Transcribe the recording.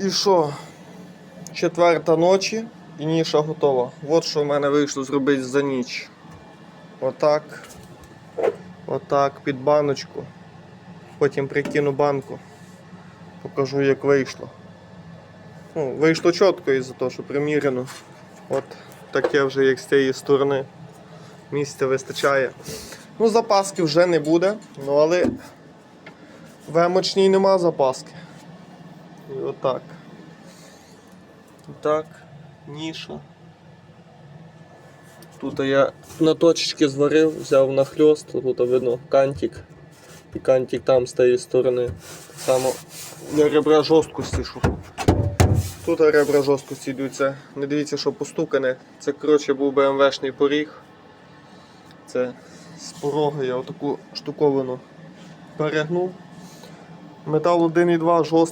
І що? Четверта ночі і ніша готова. От що в мене вийшло зробити за ніч. Отак. Отак під баночку. Потім прикину банку. Покажу як вийшло. Ну, вийшло чітко із-за того, що приміряно. От таке вже як з цієї сторони. Місця вистачає. Ну, запаски вже не буде, ну але в емочній нема запаски. І отак. Так, ніша. Тут я на точечки зварив, взяв нахльост, тут видно кантик. І кантик там з тієї сторони. Само для ребра жорсткості. Тут ребра жорсткості йдуть. Це, не дивіться, що постукане. Це коротше був БМВшний поріг. Це з порога я отаку штуковину перегнув. Метал 1,2 жорсткий.